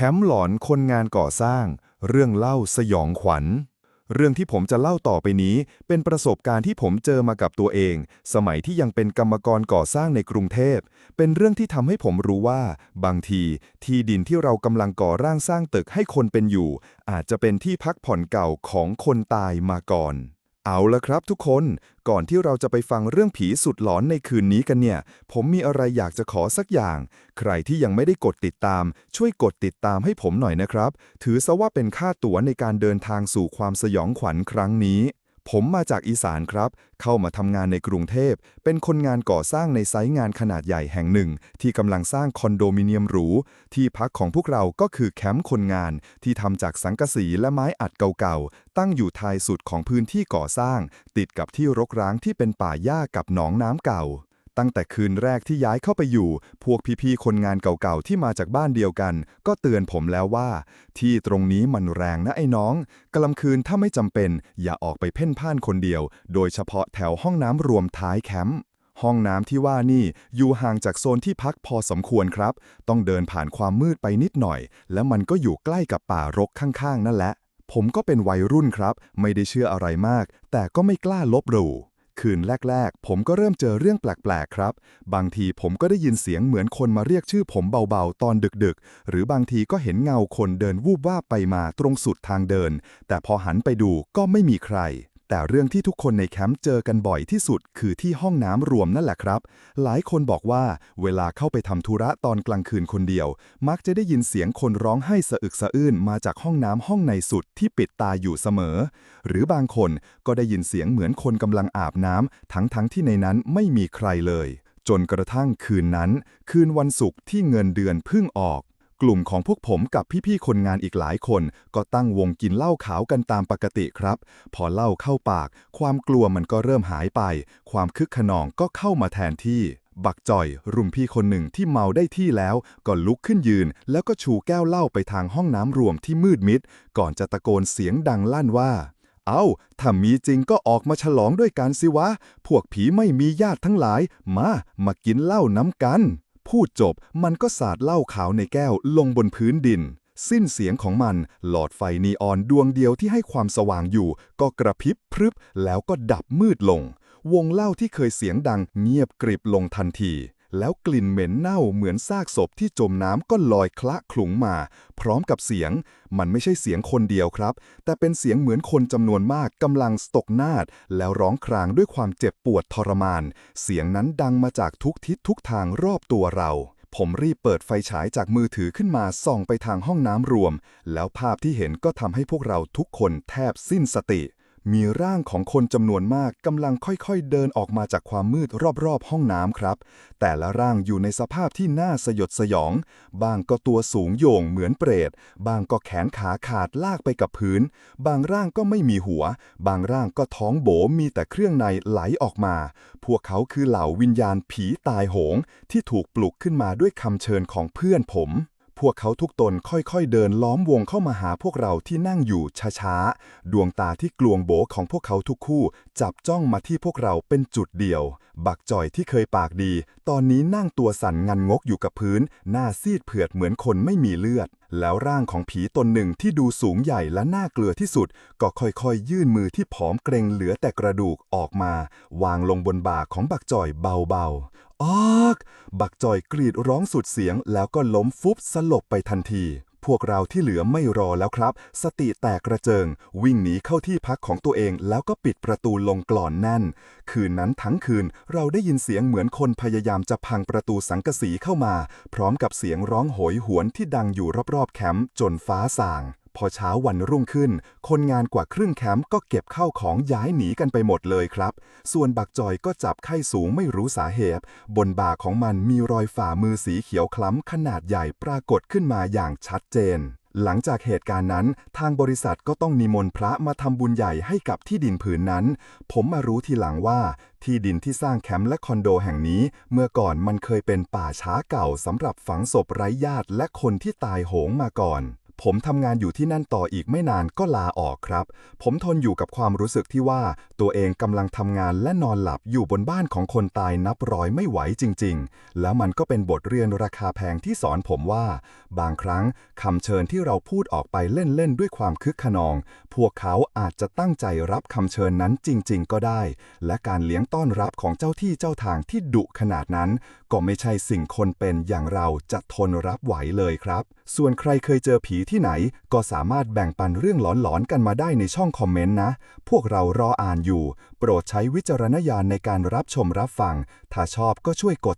แคมป์หลอนคนงานก่อสร้าง เรื่องเล่าสยองขวัญ เรื่องที่ผมจะเล่าต่อไปนี้ เป็นประสบการณ์ที่ผมเจอมากับตัวเอง สมัยที่ยังเป็นกรรมกรก่อสร้างในกรุงเทพ เป็นเรื่องที่ทำให้ผมรู้ว่า บางที ที่ดินที่เรากำลังก่อร่างสร้างตึกให้คนเป็นอยู่ อาจจะเป็นที่พักผ่อนเก่าของคนตายมาก่อน เอาละครับทุกคน ก่อนที่เราจะไปฟังเรื่องผีสุดหลอนในคืนนี้กันเนี่ย ผมมีอะไรอยากจะขอสักอย่าง ใครที่ยังไม่ได้กดติดตาม ช่วยกดติดตามให้ผมหน่อยนะครับ ถือซะว่าเป็นค่าตั๋วในการเดินทางสู่ความสยองขวัญครั้งนี้ ผมมาจากอีสานครับ เข้ามาทำงานในกรุงเทพ เป็นคนงานก่อสร้างในไซต์งานขนาดใหญ่แห่งหนึ่ง ที่กำลังสร้างคอนโดมิเนียมหรู ที่พักของพวกเราก็คือแคมป์คนงาน ที่ทำจากสังกะสีและไม้อัดเก่าๆ ตั้งอยู่ท้ายสุดของพื้นที่ก่อสร้าง ติดกับที่รกร้างที่เป็นป่าหญ้ากับหนองน้ำเก่า ตั้งแต่คืนแรกที่ย้ายเข้าไปอยู่ พวกพี่ๆคนงานเก่าๆที่มาจากบ้านเดียวกัน ก็เตือนผมแล้วว่า ที่ตรงนี้มันแรงนะไอ้น้องกลางคืนถ้าไม่จำเป็น อย่าออกไปเพ่นพ่านคนเดียว โดยเฉพาะแถวห้องน้ำรวมท้ายแคมป์ห้องน้ำที่ว่านี่อยู่ห่างจากโซนที่พักพอสมควรครับ ต้องเดินผ่านความมืดไปนิดหน่อย และมันก็อยู่ใกล้กับป่ารกข้างๆ นั่นแหละ ผมก็เป็นวัยรุ่นครับ ไม่ได้เชื่ออะไรมาก แต่ก็ไม่กล้าลบหลู่ คืนแรก ๆ ผมก็เริ่มเจอเรื่องแปลก ๆ ครับ บางทีผมก็ได้ยินเสียงเหมือนคนมาเรียกชื่อผมเบา ๆ ตอนดึก ๆ หรือบางทีก็เห็นเงาคนเดินวูบว่าไปมาตรงสุดทางเดิน แต่พอหันไปดูก็ไม่มีใคร แต่เรื่องที่ทุกคนในแคมป์เจอกันบ่อยที่สุด คือที่ห้องน้ำรวมนั่นแหละครับ หลายคนบอกว่าเวลาเข้าไปทำธุระตอนกลางคืนคนเดียว มักจะได้ยินเสียงคนร้องไห้สะอึกสะอื้นมาจากห้องน้ำห้องในสุดที่ปิดตาอยู่เสมอ หรือบางคนก็ได้ยินเสียงเหมือนคนกำลังอาบน้ำทั้งๆทที่ในนั้นไม่มีใครเลย จนกระทั่งคืนนั้น คืนวันศุกร์ที่เงินเดือนเพิ่งออก กลุ่มของพวกผมกับพี่ๆคนงานอีกหลายคน ก็ตั้งวงกินเหล้าขาวกันตามปกติครับ พอเหล้าเข้าปาก ความกลัวมันก็เริ่มหายไป ความคึกขนองก็เข้ามาแทนที่ บักจ่อย รุ่มพี่คนหนึ่งที่เมาได้ที่แล้ว ก็ลุกขึ้นยืน แล้วก็ชูแก้วเหล้าไปทางห้องน้ำรวมที่มืดมิด ก่อนจะตะโกนเสียงดังลั่นว่าเอาถ้ามีจริงก็ออกมาฉลองด้วยกันสิวะ พวกผีไม่มีญาติทั้งหลาย มา มากินเหล้าน้ำกัน พูดจบมันก็สาดเหล้าขาวในแก้วลงบนพื้นดิน สิ้นเสียงของมัน หลอดไฟนีออนดวงเดียวที่ให้ความสว่างอยู่ ก็กระพริบพรึบแล้วก็ดับมืดลง วงเหล้าที่เคยเสียงดังเงียบกริบลงทันที แล้วกลิ่นเหม็นเน่าเหมือนซากศพที่จมน้ำก็ลอยคละคลุ้งมา พร้อมกับเสียง มันไม่ใช่เสียงคนเดียวครับ แต่เป็นเสียงเหมือนคนจำนวนมากกำลังสตกนาด แล้วร้องครางด้วยความเจ็บปวดทรมาน เสียงนั้นดังมาจากทุกทิศทุกทางรอบตัวเรา ผมรีบเปิดไฟฉายจากมือถือขึ้นมาส่องไปทางห้องน้ำรวม แล้วภาพที่เห็นก็ทำให้พวกเราทุกคนแทบสิ้นสติ มีร่างของคนจำนวนมากกำลังค่อยๆ เดินออกมาจากความมืดรอบๆ ห้องน้ำครับ แต่ละร่างอยู่ในสภาพที่น่าสยดสยอง บางก็ตัวสูงโยงเหมือนเปรต บางก็แขนขาขาดลากไปกับพื้น บางร่างก็ไม่มีหัว บางร่างก็ท้องโบมีแต่เครื่องในไหลออกมา พวกเขาคือเหล่าวิญญาณผีตายโหง ที่ถูกปลุกขึ้นมาด้วยคำเชิญของเพื่อนผม พวกเขาทุกตนค่อยๆเดินล้อมวงเข้ามาหาพวกเราที่นั่งอยู่ช้าๆ ดวงตาที่กลวงโบของพวกเขาทุกคู่ จับจ้องมาที่พวกเราเป็นจุดเดียว บักจ่อยที่เคยปากดี ตอนนี้นั่งตัวสั่นงันงกอยู่กับพื้น หน้าซีดเผือดเหมือนคนไม่มีเลือด แล้วร่างของผีตนหนึ่งที่ดูสูงใหญ่และน่าเกลือที่สุด ก็ค่อยๆ ยื่นมือที่ผอมเกรงเหลือแต่กระดูกออกมา วางลงบนบ่าของบักจ่อยเบาๆ ออก บักจอยกรีดร้องสุดเสียง แล้วก็ล้มฟุบสลบไปทันที พวกเราที่เหลือไม่รอแล้วครับ สติแตกกระเจิง วิ่งหนีเข้าที่พักของตัวเอง แล้วก็ปิดประตูลงกลอนแน่น คืนนั้นทั้งคืนเราได้ยินเสียงเหมือนคนพยายามจะพังประตูสังกะสีเข้ามา พร้อมกับเสียงร้องโหยหวนที่ดังอยู่รอบๆแคมป์จนฟ้าส่าง พอเช้าวันรุ่งขึ้น คนงานกว่าครึ่งแคมป์ก็เก็บเข้าของย้ายหนีกันไปหมดเลยครับ ส่วนบักจอยก็จับไข้สูงไม่รู้สาเหตุ บนบ่าของมันมีรอยฝ่ามือสีเขียวคล้ำขนาดใหญ่ปรากฏขึ้นมาอย่างชัดเจนหลังจากเหตุการณ์นั้น ทางบริษัทก็ต้องนิมนต์พระมาทำบุญใหญ่ให้กับที่ดินผืนนั้น ผมมารู้ทีหลังว่า ที่ดินที่สร้างแคมป์และคอนโดแห่งนี้ เมื่อก่อนมันเคยเป็นป่าช้าเก่าสำหรับฝังศพไร้ญาติและคนที่ตายโหงมาก่อน ผมทำงานอยู่ที่นั่นต่ออีกไม่นานก็ลาออกครับ ผมทนอยู่กับความรู้สึกที่ว่าตัวเองกำลังทำงานและนอนหลับอยู่บนบ้านของคนตายนับร้อยไม่ไหวจริง ๆ แล้วมันก็เป็นบทเรียนราคาแพงที่สอนผมว่า บางครั้งคำเชิญที่เราพูดออกไปเล่น ๆ ด้วยความคึกขนอง พวกเขาอาจจะตั้งใจรับคำเชิญนั้นจริง ๆ ก็ได้ และการเลี้ยงต้อนรับของเจ้าที่เจ้าทางที่ดุขนาดนั้นก็ไม่ใช่สิ่งคนเป็นอย่างเราจะทนรับไหวเลยครับ ส่วนใครเคยเจอผีที่ไหน ก็สามารถแบ่งปันเรื่องหลอนๆกันมาได้ในช่องคอมเมนต์นะ พวกเรารออ่านอยู่ โปรดใช้วิจารณญาณในการรับชมรับฟัง ถ้าชอบก็ช่วยกด